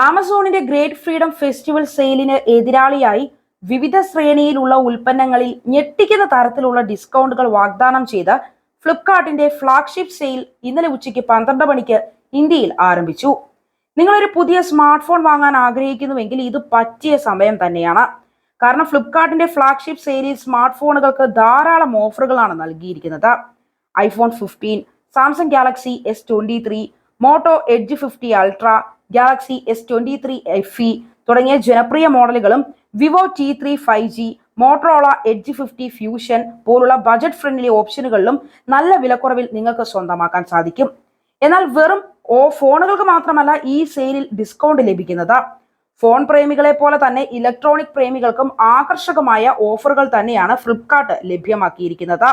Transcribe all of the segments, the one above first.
ആമസോണിന്റെ great freedom festival സെയിലിന് എതിരാളിയായി വിവിധ ശ്രേണിയിലുള്ള ഉൽപ്പന്നങ്ങളിൽ ഞെട്ടിക്കുന്ന തരത്തിലുള്ള ഡിസ്കൗണ്ടുകൾ വാഗ്ദാനം ചെയ്ത ഫ്ലിപ്കാർട്ടിന്റെ ഫ്ളാഗ്ഷിപ്പ് സെയിൽ ഇന്നലെ ഉച്ചയ്ക്ക് പന്ത്രണ്ട് മണിക്ക് ഇന്ത്യയിൽ ആരംഭിച്ചു. നിങ്ങളൊരു പുതിയ സ്മാർട്ട് ഫോൺ വാങ്ങാൻ ആഗ്രഹിക്കുന്നുവെങ്കിൽ ഇത് പറ്റിയ സമയം തന്നെയാണ്. കാരണം ഫ്ലിപ്കാർട്ടിന്റെ ഫ്ളാഗ്ഷിപ്പ് സെയിലിൽ സ്മാർട്ട് ഫോണുകൾക്ക് ധാരാളം ഓഫറുകളാണ് നൽകിയിരിക്കുന്നത്. IPhone fifteen Samsung Galaxy S twenty three Moto Edge fifty Ultra Galaxy S twenty three F E തുടങ്ങിയ ജനപ്രിയ മോഡലുകളും Vivo T three five G Motorola Edge fifty Fusion പോലുള്ള ബജറ്റ് ഫ്രണ്ട്ലി ഓപ്ഷനുകളിലും നല്ല വിലക്കുറവിൽ നിങ്ങൾക്ക് സ്വന്തമാക്കാൻ സാധിക്കും. എന്നാൽ വെറും ഓ ഫോണുകൾക്ക് മാത്രമല്ല ഈ സെയിലിൽ ഡിസ്കൗണ്ട് ലഭിക്കുന്നത്. ഫോൺ പ്രേമികളെ പോലെ തന്നെ ഇലക്ട്രോണിക് പ്രേമികൾക്കും ആകർഷകമായ ഓഫറുകൾ തന്നെയാണ് ഫ്ലിപ്കാർട്ട് ലഭ്യമാക്കിയിരിക്കുന്നത്.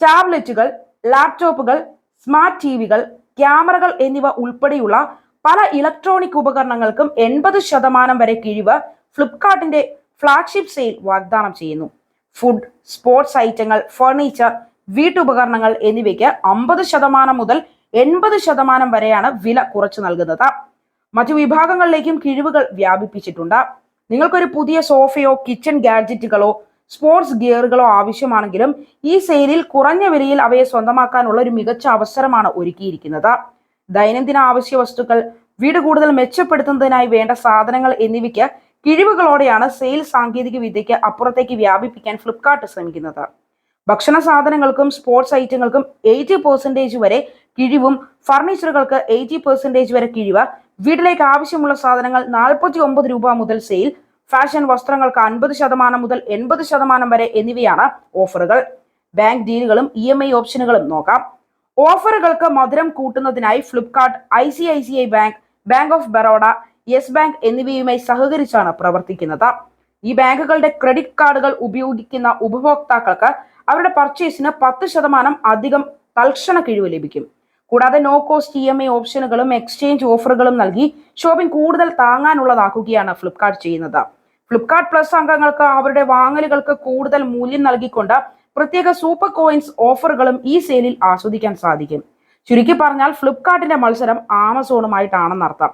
ടാബ്ലറ്റുകൾ ലാപ്ടോപ്പുകൾ സ്മാർട്ട് ടി വികൾ ക്യാമറകൾ എന്നിവ ഉൾപ്പെടെയുള്ള പല ഇലക്ട്രോണിക് ഉപകരണങ്ങൾക്കും എൺപത് ശതമാനം വരെ കിഴിവ് ഫ്ലിപ്കാർട്ടിന്റെ ഫ്ലാഗ്ഷിപ്പ് സെയിൽ വാഗ്ദാനം ചെയ്യുന്നു. ഫുഡ് സ്പോർട്സ് ഐറ്റങ്ങൾ ഫർണിച്ചർ വീട്ടുപകരണങ്ങൾ എന്നിവയ്ക്ക് അമ്പത് ശതമാനം മുതൽ എൺപത് ശതമാനം വരെയാണ് വില കുറച്ചു നൽകുന്നത്. മറ്റു വിഭാഗങ്ങളിലേക്കും കിഴിവുകൾ വ്യാപിപ്പിച്ചിട്ടുണ്ട്. നിങ്ങൾക്കൊരു പുതിയ സോഫയോ കിച്ചൺ ഗാഡ്ജറ്റുകളോ സ്പോർട്സ് ഗിയറുകളോ ആവശ്യമാണെങ്കിലും ഈ സെയിലിൽ കുറഞ്ഞ വിലയിൽ അവയെ സ്വന്തമാക്കാനുള്ള ഒരു മികച്ച അവസരമാണ് ഒരുക്കിയിരിക്കുന്നത്. ദൈനംദിന ആവശ്യ വസ്തുക്കൾ വീട് കൂടുതൽ മെച്ചപ്പെടുത്തുന്നതിനായി വേണ്ട സാധനങ്ങൾ എന്നിവയ്ക്ക് കിഴിവുകളോടെയാണ് സെയിൽ സാങ്കേതിക വിദ്യയ്ക്ക് അപ്പുറത്തേക്ക് വ്യാപിപ്പിക്കാൻ ഫ്ലിപ്കാർട്ട് ശ്രമിക്കുന്നത്. ഭക്ഷണ സാധനങ്ങൾക്കും സ്പോർട്സ് ഐറ്റങ്ങൾക്കും എയ്റ്റി പെർസെന്റേജ് വരെ കിഴിവും ഫർണിച്ചറുകൾക്ക് എയ്റ്റി പെർസെന്റേജ് വരെ കിഴിവ് വീട്ടിലേക്ക് ആവശ്യമുള്ള സാധനങ്ങൾ നാൽപ്പത്തി ഒമ്പത് രൂപ മുതൽ സെയിൽ ഫാഷൻ വസ്ത്രങ്ങൾക്ക് അൻപത് ശതമാനം മുതൽ എൺപത് ശതമാനം വരെ എന്നിവയാണ് ഓഫറുകൾ. ബാങ്ക് ഡീലുകളും ഇ എം ഐ ഓപ്ഷനുകളും നോക്കാം. ഓഫറുകൾക്ക് മധുരം കൂട്ടുന്നതിനായി Flipkart I C I C I bank bank of Baroda yes bank എന്നിവയുമായി സഹകരിച്ചാണ് പ്രവർത്തിക്കുന്നത്. ഈ ബാങ്കുകളുടെ ക്രെഡിറ്റ് കാർഡുകൾ ഉപയോഗിക്കുന്ന ഉപഭോക്താക്കൾക്ക് അവരുടെ പർച്ചേസിന് പത്ത് ശതമാനം അധികം തൽക്ഷണ കിഴിവ് ലഭിക്കും. കൂടാതെ no cost E M I ഓപ്ഷനുകളും എക്സ്ചേഞ്ച് ഓഫറുകളും നൽകി ഷോപ്പിംഗ് കൂടുതൽ താങ്ങാനുള്ളതാക്കുകയാണ് ഫ്ലിപ്കാർട്ട് ചെയ്യുന്നത്. ഫ്ലിപ്കാർട്ട് പ്ലസ് അംഗങ്ങൾക്ക് അവരുടെ വാങ്ങലുകൾക്ക് കൂടുതൽ മൂല്യം നൽകിക്കൊണ്ട് പ്രത്യേക സൂപ്പർ കോയിൻസ് ഓഫറുകളും ഈ സെയിലിൽ ആസ്വദിക്കാൻ സാധിക്കും. ചുരുക്കി പറഞ്ഞാൽ ഫ്ലിപ്കാർട്ടിന്റെ മത്സരം ആമസോണുമായിട്ടാണെന്നർത്ഥം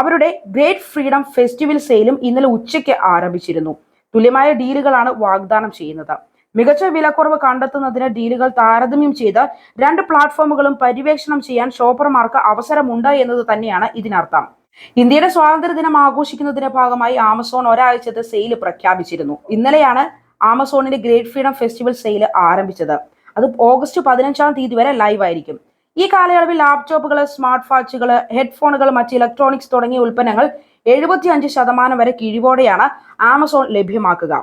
അവരുടെ ഗ്രേറ്റ് ഫ്രീഡം ഫെസ്റ്റിവൽ സെയിലും ഇന്നലെ ഉച്ചയ്ക്ക് ആരംഭിച്ചിരുന്നു. തുല്യമായ ഡീലുകളാണ് വാഗ്ദാനം ചെയ്യുന്നത്. മികച്ച വിലക്കുറവ് കണ്ടെത്തുന്നതിന് ഡീലുകൾ താരതമ്യം ചെയ്ത് രണ്ട് പ്ലാറ്റ്ഫോമുകളും പര്യവേക്ഷണം ചെയ്യാൻ ഷോപ്പർമാർക്ക് അവസരമുണ്ട് എന്നത് തന്നെയാണ് ഇതിനർത്ഥം. ഇന്ത്യയുടെ സ്വാതന്ത്ര്യ ദിനം ആഘോഷിക്കുന്നതിന്റെ ഭാഗമായി ആമസോൺ ഒരാഴ്ചത്തെ സെയിൽ പ്രഖ്യാപിച്ചിരുന്നു. ഇന്നലെയാണ് ആമസോണിന്റെ ഗ്രേറ്റ് ഫ്രീഡം ഫെസ്റ്റിവൽ സെയിൽ ആരംഭിച്ചത്. അത് ഓഗസ്റ്റ് പതിനഞ്ചാം തീയതി വരെ ലൈവ് ആയിരിക്കും. ഈ കാലയളവിൽ ലാപ്ടോപ്പുകൾ സ്മാർട്ട് വാച്ചുകൾ ഹെഡ്ഫോണുകൾ മറ്റ് ഇലക്ട്രോണിക്സ് തുടങ്ങിയ ഉൽപ്പന്നങ്ങൾ എഴുപത്തി അഞ്ച് ശതമാനം വരെ കിഴിവോടെയാണ് ആമസോൺ ലഭ്യമാക്കുക.